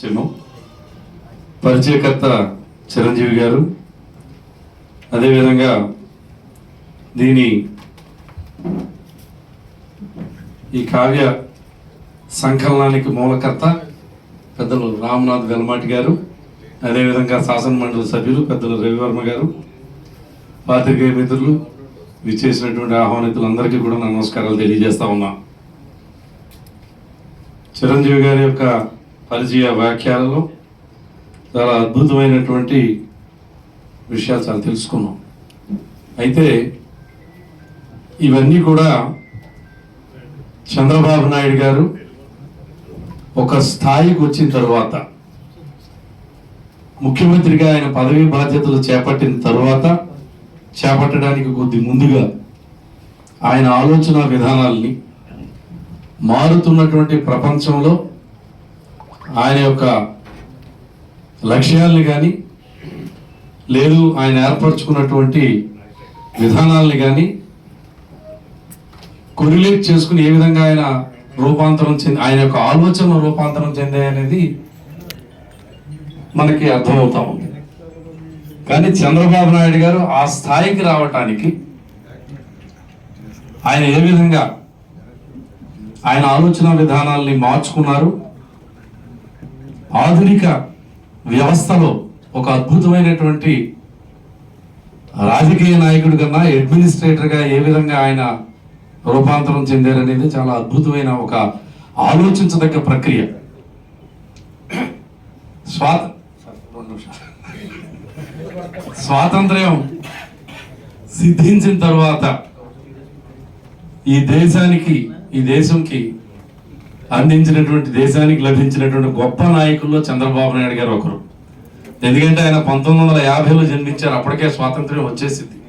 చిన్నం పరిచయకర్త చిరంజీవి గారు. అదేవిధంగా దీని ఈ కావ్య సంకలనానికి మూలకర్త పెద్దలు రామ్నాథ్ వెల్మాటి గారు. అదేవిధంగా శాసన మండలి సభ్యులు పెద్దలు రవివర్మ గారు. పాత్రికేయ మిత్రులు విచ్చేసినటువంటి ఆహ్వానితులందరికీ కూడా నా నమస్కారాలు తెలియజేస్తా ఉన్నా. చిరంజీవి గారి యొక్క పరిచయ వ్యాఖ్యలలో చాలా అద్భుతమైనటువంటి విషయాలు చాలా తెలుసుకున్నాం. అయితే ఇవన్నీ కూడా చంద్రబాబు నాయుడు గారు ఒక స్థాయికి వచ్చిన తర్వాత ముఖ్యమంత్రిగా ఆయన పదవీ బాధ్యతలు చేపట్టిన తర్వాత చేపట్టడానికి కొద్ది ముందుగా ఆయన ఆలోచన విధానాల్ని మారుతున్నటువంటి ప్రపంచంలో ఆయన యొక్క లక్ష్యాల్ని కానీ లేదు ఆయన ఏర్పరచుకున్నటువంటి విధానాల్ని కానీ కొరిలేట్ చేసుకుని ఏ విధంగా ఆయన రూపాంతరం చెంది ఆయన యొక్క ఆలోచన రూపాంతరం చెందాయి అనేది మనకి అర్థమవుతా ఉంది. కానీ చంద్రబాబు నాయుడు గారు ఆ స్థాయికి రావటానికి ఆయన ఏ విధంగా ఆయన ఆలోచన విధానాల్ని మార్చుకున్నారు ఆధునిక వ్యవస్థలో ఒక అద్భుతమైనటువంటి రాజకీయ నాయకుడి కన్నా అడ్మినిస్ట్రేటర్గా ఏ విధంగా ఆయన రూపాంతరం చెందారనేది చాలా అద్భుతమైన ఒక ఆలోచించదగ్గ ప్రక్రియ. స్వాత స్వాతంత్ర్యం సిద్ధించిన తర్వాత ఈ దేశానికి ఈ దేశంకి అందించినటువంటి దేశానికి లభించినటువంటి గొప్ప నాయకుల్లో చంద్రబాబు నాయుడు గారు ఒకరు. ఎందుకంటే ఆయన పంతొమ్మిది వందల యాభైలో జన్మించారు. అప్పటికే స్వాతంత్ర్యం వచ్చేసింది.